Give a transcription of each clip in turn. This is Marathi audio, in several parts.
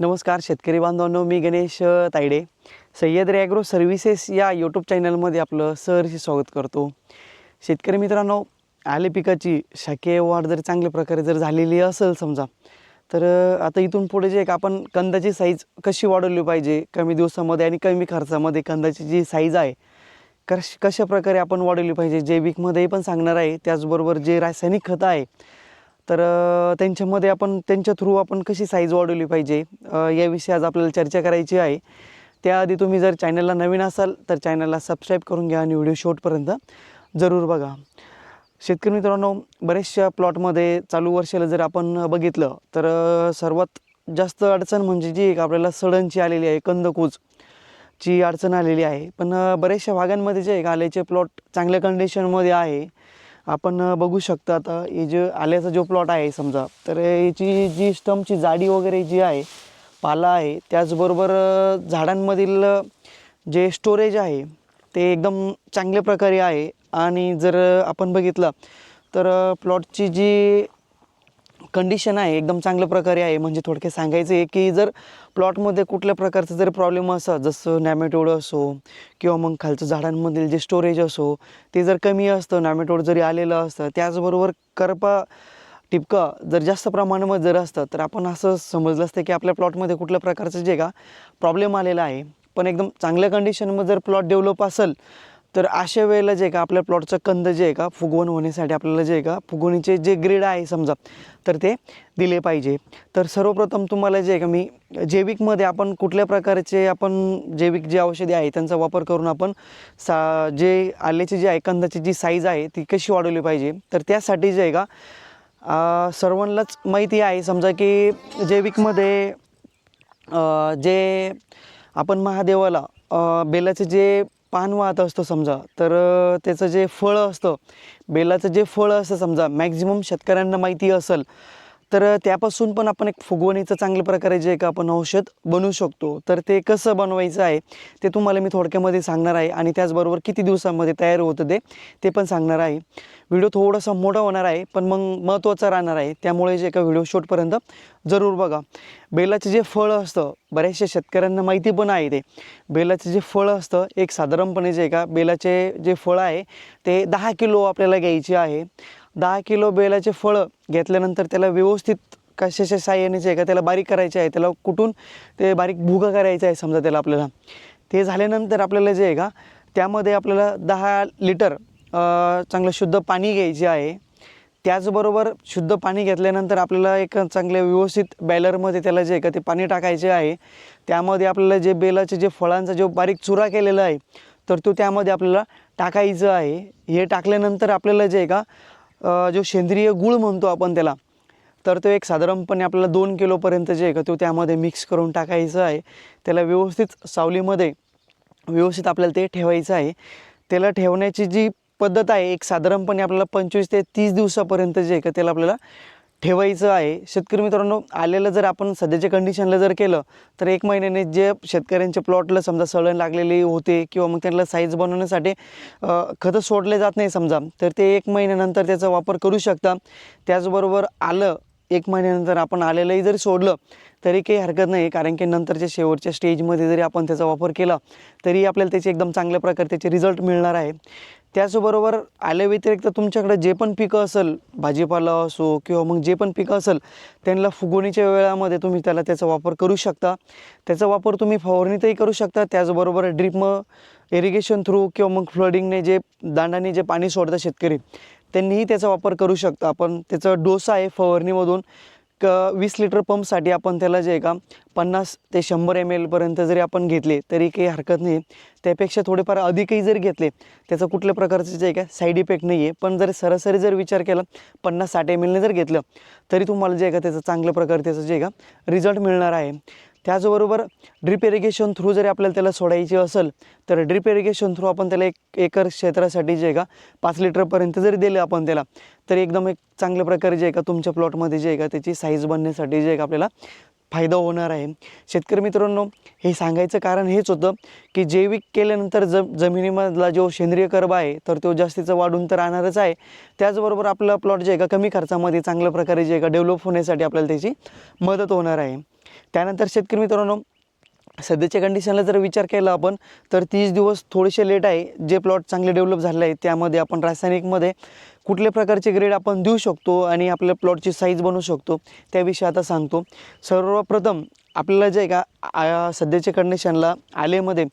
नमस्कार शेतकरी बांधवांनो मी गणेश तायडे. सह्याद्री ॲग्रो सर्व्हिसेस या यूट्यूब चॅनलमध्ये आपलं सहर्ष स्वागत करतो. शेतकरी मित्रांनो आले पिकाची शाकीय वाढ जर चांगल्या प्रकारे जर झालेली असेल समजा तर आता इथून पुढे जे एक आपण कंदाची साईज कशी वाढवली पाहिजे कमी दिवसामध्ये आणि कमी खर्चामध्ये कंदाची जी साईज आहे कश कशा प्रकारे आपण वाढवली पाहिजे जैविकमध्ये पण सांगणार आहे त्याचबरोबर जे रासायनिक खतं आहे तर त्यांच्यामध्ये आपण त्यांच्या थ्रू आपण कशी साईज वाढवली पाहिजे? याविषयी आज आपल्याला चर्चा करायची आहे. त्याआधी तुम्ही जर चॅनलला नवीन असाल तर चॅनलला सबस्क्राईब करून घ्या आणि व्हिडिओ शेवटपर्यंत जरूर बघा. शेतकरी मित्रांनो बऱ्याचशा प्लॉटमध्ये चालू वर्षाला जर आपण बघितलं तर सर्वात जास्त अडचण म्हणजे जी एक आपल्याला सडनची आलेली आहे कंदकूज ची अडचण आलेली आहे. पण बऱ्याचशा भागांमध्ये जे आहे आल्याचे प्लॉट चांगल्या कंडिशनमध्ये आहे. आपण बघू शकता आता हे जे आल्याचा जो प्लॉट आहे समजा तर याची जी स्टमची जाडी वगैरे जी आहे पाला आहे त्याचबरोबर झाडांमधील जे स्टोरेज आहे ते एकदम चांगल्या प्रकारे आहे. आणि जर आपण बघितलं तर प्लॉटची जी कंडिशन आहे एकदम चांगल्या प्रकारे आहे. म्हणजे थोडक्यात सांगायचं आहे की जर प्लॉटमध्ये कुठल्या प्रकारचं जर प्रॉब्लेम असं जसं नॅमेटोड असो किंवा मग खालचं झाडांमधील जे स्टोरेज असो ते जर कमी असतं नॅमेटोड जरी आलेलं असतं त्याचबरोबर करपा टिपका जर जास्त प्रमाणामध्ये जर असतं तर आपण असं समजलं असतं की आपल्या प्लॉटमध्ये कुठल्या प्रकारचं जे का प्रॉब्लेम आलेला आहे. पण एकदम चांगल्या कंडिशनमध्ये जर प्लॉट डेव्हलप असेल तर अशा वेळेला जे का आपल्या प्लॉटचं कंद जे आहे का फुगवण होण्यासाठी आपल्याला जे आहे का फुगवणीचे जे ग्रेड आहे समजा तर ते दिले पाहिजे. तर सर्वप्रथम तुम्हाला जे आहे का मी जैविकमध्ये आपण कुठल्या प्रकारचे आपण जैविक जे औषधे आहे त्यांचा वापर करून आपण सा जे आल्याची जी आहे कंदाची जी साईज आहे ती कशी वाढवली पाहिजे. तर त्यासाठी जे आहे का सर्वांनाच माहिती आहे समजा की जैविकमध्ये जे आपण महादेवाला बेलाचे जे पान वाहत असतो समजा. तर त्याचं जे फळं असतं बेलाचं जे फळं असतं समजा मॅक्झिमम शेतकऱ्यांना माहिती असेल तर त्यापासून पण आपण एक फुगवणीचं चांगल्या प्रकारे जे एक आपण औषध बनवू शकतो. तर ते कसं बनवायचं आहे ते तुम्हाला मी थोडक्यामध्ये सांगणार आहे आणि त्याचबरोबर किती दिवसामध्ये तयार होतं ते ते पण सांगणार आहे. व्हिडिओ थोडासा मोठा होणार आहे पण मग महत्त्वाचा राहणार आहे. त्यामुळे जे का व्हिडिओ शूटपर्यंत जरूर बघा. बेलाचं जे फळं असतं बऱ्याचशा शेतकऱ्यांना माहिती पण आहे ते. बेलाचं जे फळं असतं एक साधारणपणे जे आहे का बेलाचे जे फळं आहे ते दहा किलो आपल्याला घ्यायचे आहे. दहा किलो बेलाचे फळं घेतल्यानंतर त्याला व्यवस्थित कशाच्या साह्याने जे आहे का त्याला बारीक करायचे आहे त्याला कुठून ते बारीक भुगा करायचा आहे समजा त्याला आपल्याला. ते झाल्यानंतर आपल्याला जे आहे का त्यामध्ये आपल्याला दहा लिटर चांगलं शुद्ध पाणी घ्यायचे आहे त्याचबरोबर शुद्ध पाणी घेतल्यानंतर आपल्याला एक चांगल्या व्यवस्थित बॅलरमध्ये त्याला जे का ते पाणी टाकायचे आहे. त्यामध्ये आपल्याला जे बेलाचे जे फळांचा जो बारीक चुरा केलेला आहे तर तो त्यामध्ये आपल्याला टाकायचं आहे. हे टाकल्यानंतर आपल्याला जे का जो सेंद्रिय गुळ म्हणतो आपण त्याला तर तो एक साधारणपणे आपल्याला दोन किलोपर्यंत जे आहे का तो त्यामध्ये मिक्स करून टाकायचं आहे. त्याला व्यवस्थित सावलीमध्ये व्यवस्थित आपल्याला ते ठेवायचं आहे. त्याला ठेवण्याची जी पद्धत आहे एक साधारणपणे आपल्याला पंचवीस ते तीस दिवसापर्यंत जे आहे का त्याला आपल्याला ठेवायचं आहे. शेतकरी मित्रांनो आलेलं जर आपण सध्याच्या कंडिशनला जर केलं तर एक महिन्याने जे शेतकऱ्यांच्या प्लॉटला समजा सळण लागलेली होते किंवा मग त्यांना साईज बनवण्यासाठी खतं सोडले जात नाही समजा तर ते एक महिन्यानंतर त्याचा वापर करू शकता. त्याचबरोबर आलं एक महिन्यानंतर आपण आलेलंही जरी सोडलं तरी काही हरकत नाही कारण की नंतरच्या शेवटच्या स्टेजमध्ये जरी आपण त्याचा वापर केला तरी आपल्याला त्याचे एकदम चांगल्या प्रकारे त्याचे रिझल्ट मिळणार आहे. त्याचबरोबर आल्या व्यतिरिक्त तुमच्याकडे जे पण पिकं असेल भाजीपाला असो किंवा मग जे पण पिकं असेल त्यांना फुगवणीच्या वेळामध्ये तुम्ही त्याला त्याचा वापर करू शकता. त्याचा वापर तुम्ही फवारणीतही करू शकता. त्याचबरोबर ड्रीप मग इरिगेशन थ्रू किंवा मग फ्लडिंगने जे दांडाने जे पाणी सोडतात शेतकरी त्यांनीही त्याचा वापर करू शकता. आपण त्याचा डोसा आहे फवारणीमधून. क वीस लिटर पंपसाठी आपण त्याला जे आहे का पन्नास ते शंभर एम एलपर्यंत जरी आपण घेतले तरी काही हरकत नाही. त्यापेक्षा थोडेफार अधिकही जर घेतले त्याचं कुठल्या प्रकारचं जे आहे का साईड इफेक्ट नाही आहे. पण जर सरासरी जर विचार केला पन्नास साठ एम एलने जर घेतलं तरी तुम्हाला जे आहे का त्याचं चांगल्या प्रकारे त्याचं जे आहे का रिझल्ट मिळणार आहे. त्याचबरोबर ड्रिप इरिगेशन थ्रू जरी आपल्याला त्याला सोडायची असेल तर ड्रिप इरिगेशन थ्रू आपण त्याला एक एकर क्षेत्रासाठी जे आहे का पाच लिटरपर्यंत जरी दिलं आपण त्याला तर एकदम एक चांगल्या प्रकारे जे आहे का तुमच्या प्लॉटमध्ये जे आहे का त्याची साईज बनण्यासाठी जे आहे का आपल्याला फायदा होणार आहे. शेतकरी मित्रांनो हे सांगायचं कारण हेच होतं की जैविक केल्यानंतर ज जमिनीमधला जो सेंद्रिय कर्ब आहे तर तो जास्तीचा वाढून तर राहणारच आहे. त्याचबरोबर आपला प्लॉट जे आहे का कमी खर्चामध्ये चांगल्या प्रकारे जे आहे का डेव्हलप होण्यासाठी आपल्याला त्याची मदत होणार आहे. त्यानंतर शेतकरी मित्रांनो सध्याच्या कंडिशनला जर विचार केला आपण तर तीस दिवस थोडेसे लेट आहे. जे प्लॉट चांगले डेव्हलप झाले आहेत त्यामध्ये आपण रासायनिकमध्ये कुठल्या प्रकारचे ग्रेड आपण देऊ शकतो आणि आपल्या प्लॉटची साईज बनवू शकतो त्याविषयी आता सांगतो. सर्वप्रथम आपल्याला जे का सध्याच्या कंडिशनला आलेमध्ये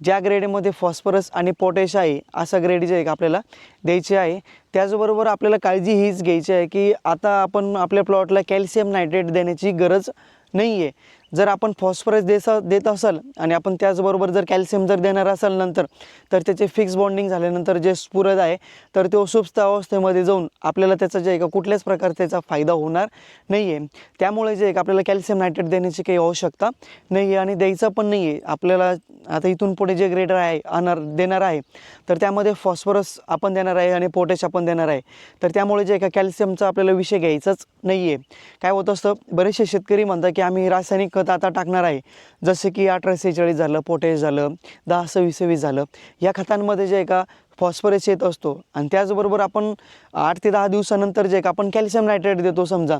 ज्या ग्रेडमध्ये फॉस्फरस आणि पोटॅश आहे असा ग्रेड जे आहे का आपल्याला द्यायचे आहे. त्याचबरोबर आपल्याला काळजी हीच घ्यायची आहे की आता आपण आपल्या प्लॉटला कॅल्शियम नायट्रेट देण्याची गरज नाही आहे जर आपण फॉस्फरस देसा देत असाल आणि आपण त्याचबरोबर जर कॅल्शियम जर देणार असाल नंतर तर त्याचे फिक्स बॉन्डिंग झाल्यानंतर जे स्फुरद आहे तर तो सुप्त अवस्थेमध्ये जाऊन आपल्याला त्याचा जे आहे का कुठल्याच प्रकारे त्याचा फायदा होणार नाही आहे त्यामुळे जे एक आपल्याला कॅल्शियम नायट्रेट देण्याची काही आवश्यकता नाही आहे आणि द्यायचं पण नाही आहे आपल्याला आता इथून पुढे जे ग्रेडर आहे आणणार देणार आहे तर त्यामध्ये फॉस्फरस आपण देणार आहे आणि पोटॅश आपण देणार आहे. तर त्यामुळे जे आहे का कॅल्शियमचा आपल्याला विषय घ्यायचाच नाही आहे काय होत असतं बरेचसे शेतकरी म्हणतात की आम्ही रासायनिक खत आता टाकणार आहे. जसे की अठरा सेहेचाळीस झालं पोटॅश झालं दहा सव्वीस सव्वीस झालं. या खतांमध्ये जे आहे का फॉस्फरस येत असतो. आणि त्याचबरोबर आपण आठ ते दहा दिवसानंतर जे का आपण कॅल्शियम नायट्रेट देतो समजा.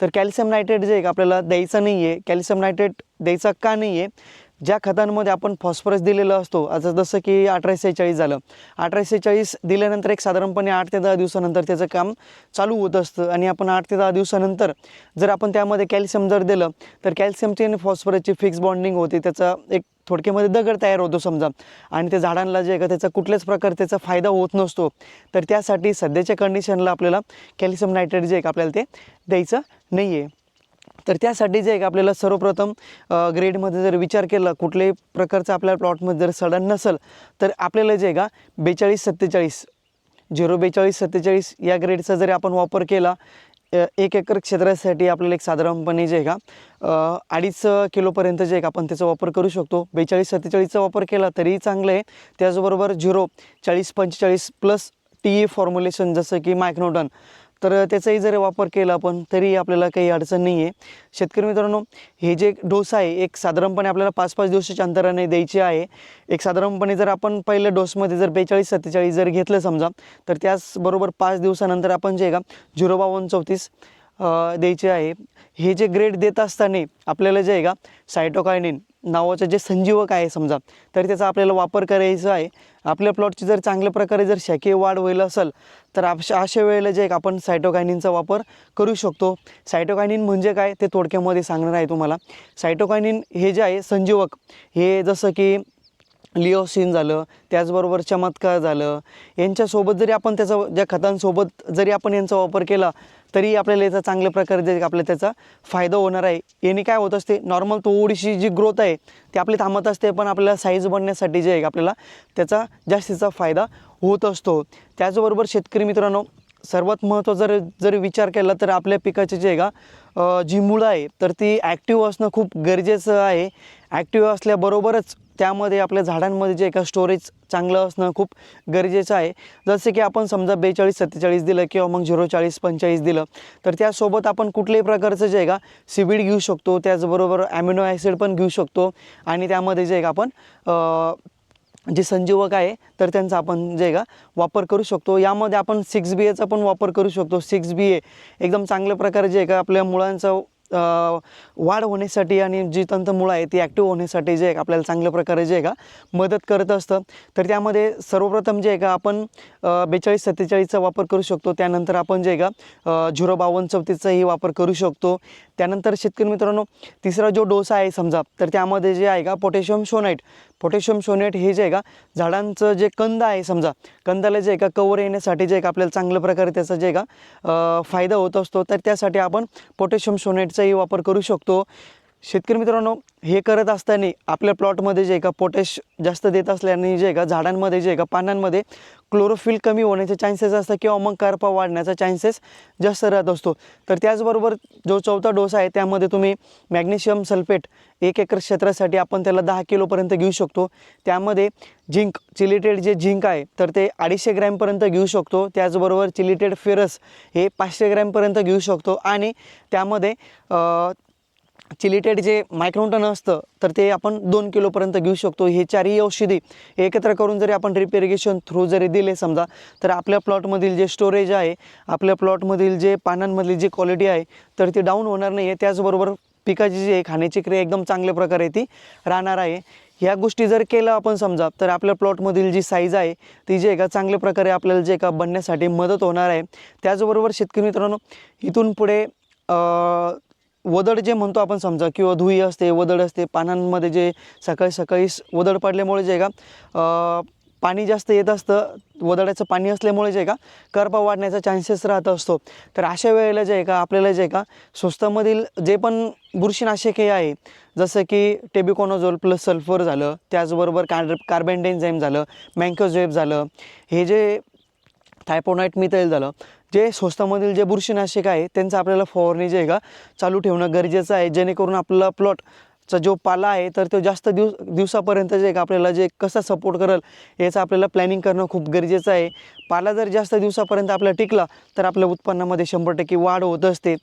तर कॅल्शियम नायट्रेट जे का आपल्याला द्यायचं नाही आहे कॅल्शियम नायट्रेट द्यायचा का नाही आहे ज्या खतांमध्ये आपण फॉस्फरस दिलेला असतो आता जसं की अठराशे सेहेचाळीस झालं. अठराशे सेहेचाळीस दिल्यानंतर एक साधारणपणे आठ ते दहा दिवसानंतर त्याचं काम चालू होत असतं. आणि आपण आठ ते दहा दिवसानंतर जर आपण त्यामध्ये कॅल्शियम जर दिलं तर कॅल्शियमची आणि फॉस्फरसची फिक्स बॉन्डिंग होते. त्याचा एक थोडक्यामध्ये दगड तयार होतो समजा. आणि त्या झाडांना जे का त्याचा कुठल्याच प्रकारे त्याचा फायदा होत नसतो. तर त्यासाठी सध्याच्या कंडिशनला आपल्याला कॅल्शियम नायट्रेट जे आहे का आपल्याला ते द्यायचं नाही आहे तर त्यासाठी जे आहे का आपल्याला सर्वप्रथम ग्रेडमध्ये जर विचार केला कुठल्याही प्रकारचं आपल्या प्लॉटमध्ये जर सडन नसेल तर आपल्याला जे आहे का बेचाळीस सत्तेचाळीस झिरो बेचाळीस सत्तेचाळीस या ग्रेडचा जरी आपण वापर केला एक एकर क्षेत्रासाठी आपल्याला एक साधारणपणे जे आहे का अडीच किलोपर्यंत जे आहे का आपण त्याचा वापर करू शकतो. बेचाळीस सत्तेचाळीसचा वापर केला तरीही चांगलं आहे. त्याचबरोबर झिरो चाळीस पंचेचाळीस प्लस टी ई फॉर्म्युलेशन जसं की मायक्नोटन तर त्याचाही जर वापर केला आपण तरी आपल्याला काही अडचण नाही आहे शेतकरी मित्रांनो हे जे डोस आहे एक साधारणपणे आपल्याला पाच पाच दिवसाच्या अंतराने द्यायची आहे. एक साधारणपणे जर आपण पहिल्या डोसमध्ये जर बेचाळीस सत्तेचाळीस जर घेतलं समजा तर त्याचबरोबर पाच दिवसानंतर आपण जे आहे का झिरो बावन्न चौतीस द्यायचे आहे. हे जे ग्रेड देत असताना आपल्याला जे आहे का सायटोकायनिन नावाचं जे संजीवक आहे समजा तर त्याचा आपल्याला वापर करायचा आहे. आपल्या प्लॉटची जर चांगल्या प्रकारे जर शाकीय वाढ होईल असेल तर अशा अशा वेळेला जे आहे आपण सायटोकायनिनचा वापर करू शकतो. सायटोकायनिन म्हणजे काय ते थोडक्यामध्ये सांगणार आहे तुम्हाला. सायटोकायनिन हे जे आहे संजीवक हे जसं की लिओसिन झालं त्याचबरोबर चमत्कार झालं. यांच्यासोबत जरी आपण त्याचा ज्या खतांसोबत जरी आपण यांचा वापर केला तरी आपल्याला याचा चांगल्या प्रकारे जे आपल्याला त्याचा फायदा होणार आहे. याने काय होत असते नॉर्मल थोडीशी जी ग्रोथ आहे ती आपली थांबत असते पण आपल्याला साईज बनण्यासाठी जे आहे का आपल्याला त्याचा जास्तीचा फायदा होत असतो. त्याचबरोबर शेतकरी मित्रांनो सर्वात महत्त्वाचा जर जर विचार केला तर आपल्या पिकाची जे आहे का जी मुळं आहे तर ती ॲक्टिव्ह असणं खूप गरजेचं आहे. ॲक्टिव्ह असल्याबरोबरच त्यामध्ये आपल्या झाडांमध्ये जे एका का स्टोरेज चांगलं असणं खूप गरजेचं आहे. जसं की आपण समजा बेचाळीस सत्तेचाळीस दिलं किंवा मग झिरो चाळीस पंचेचाळीस दिलं तर त्यासोबत आपण कुठल्याही प्रकारचं जे आहे का सिबिड घेऊ शकतो त्याचबरोबर ॲमिनो ॲसिड पण घेऊ शकतो आणि त्यामध्ये जे आहे का आपण जे संजीवक आहे तर त्यांचा आपण जे आहे का वापर करू शकतो. यामध्ये आपण सिक्स बी एचा पण वापर करू शकतो. सिक्स बी ए एकदम चांगल्या प्रकारे जे आहे का आपल्या मुळांचा वाढ होण्यासाठी आणि जी तंतमुळं आहे ती ॲक्टिव्ह होण्यासाठी जे आहे आपल्याला चांगल्या प्रकारे जे आहे का मदत करत असतं. तर त्यामध्ये सर्वप्रथम जे आहे का आपण बेचाळीस सत्तेचाळीसचा वापर करू शकतो. त्यानंतर आपण जे आहे का झिरो बावन्न चौतीसचाही वापर करू शकतो. त्यानंतर शेतकरी मित्रांनो तिसरा जो डोस आहे समजा तर त्यामध्ये जे आहे का पोटॅशियम शोनाईट पोटॅशियम शोनाईट हे जे आहे का झाडांचं जे कंद आहे समजा कंदाला जे आहे का कवर येण्यासाठी जे आहे का आपल्याला चांगल्या प्रकारे त्याचा जे आहे का फायदा होत असतो. तर त्यासाठी आपण पोटॅशियम शोनाईटचाही वापर करू शकतो. शेतकरी मित्रांनो हे करत असताना आपल्या प्लॉटमध्ये जे आहे का पोटॅश जास्त देत असल्याने जे आहे का झाडांमध्ये जे आहे का पानांमध्ये क्लोरोफिल कमी होण्याचे चान्सेस असतात किंवा मग करपा वाढण्याचा चान्सेस जास्त राहत असतो. तर त्याचबरोबर जो चौथा डोस आहे त्यामध्ये तुम्ही मॅग्नेशियम सल्फेट एक एकर क्षेत्रासाठी आपण त्याला दहा किलोपर्यंत घेऊ शकतो. त्यामध्ये झिंक चिलिटेड जे झिंक आहे तर ते अडीचशे ग्रॅमपर्यंत घेऊ शकतो. त्याचबरोबर चिलिटेड फेरस हे पाचशे ग्रॅमपर्यंत घेऊ शकतो. आणि त्यामध्ये चिलिटेड जे मायक्रोटन असतं तर ते आपण दोन किलोपर्यंत घेऊ शकतो. हे चारही औषधी एकत्र करून जरी आपण ड्रिप इरिगेशन थ्रू जरी दिले समजा तर आपल्या प्लॉटमधील जे स्टोरेज आहे आपल्या प्लॉटमधील जे पानांमधली जी क्वालिटी आहे तर ती डाऊन होणार नाही आहे त्याचबरोबर पिकाची जी आहे खाण्याची क्रिया एकदम चांगल्या प्रकारे ती राहणार आहे. ह्या गोष्टी जर केलं आपण समजा तर आपल्या प्लॉटमधील जी साईज आहे ती जी आहे का चांगल्या प्रकारे आपल्याला जे का बनण्यासाठी मदत होणार आहे. त्याचबरोबर शेतकरी मित्रांनो इथून पुढे वदड जे म्हणतो आपण समजा किंवा धुई असते वदड असते पानांमध्ये जे सकाळी सकाळी वदड पडल्यामुळे जे आहे का पाणी जास्त येत असतं वदडाचं पाणी असल्यामुळे जे का करपा वाढण्याचा चान्सेस राहत असतो. तर अशा वेळेला जे आहे का आपल्याला जे आहे का स्वस्तामधील जे पण बुरशीनाशक हे आहे जसं की टेबिकोनोझोल प्लस सल्फर झालं त्याचबरोबर कार्ब कार्बेंडेन्झाईम झालं मँकोझेब झालं हे जे थायपोनाईट मिथाईल झालं जे स्वस्तामधील जे बुरशीनाशक आहे त्यांचं आपल्याला फवारणी जे आहे का चालू ठेवणं गरजेचं आहे जेणेकरून आपला चा जो पाला आहे तर तो जास्त दिवस दिवसापर्यंत जे का आपल्याला जे कसा सपोर्ट करेल याचं आपल्याला प्लॅनिंग करणं खूप गरजेचं आहे. पाला जर जास्त दिवसापर्यंत आपला टिकला तर आपल्या उत्पन्नामध्ये शंभर टक्के वाढ होत असते.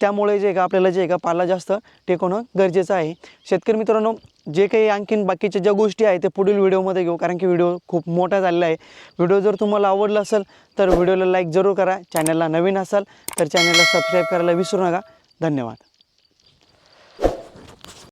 त्यामुळे जे आहे का आपल्याला जे आहे का पाला जास्त टिकवणं गरजेचं आहे. शेतकरी मित्रांनो जे काही आणखीन बाकीच्या ज्या गोष्टी आहेत ते पुढील व्हिडिओमध्ये घेऊ कारण की व्हिडिओ खूप मोठा झालेला आहे. व्हिडिओ जर तुम्हाला आवडला असेल तर व्हिडिओला लाईक जरूर करा. चॅनलला नवीन असाल तर चॅनलला सबस्क्राईब करायला विसरू नका. धन्यवाद.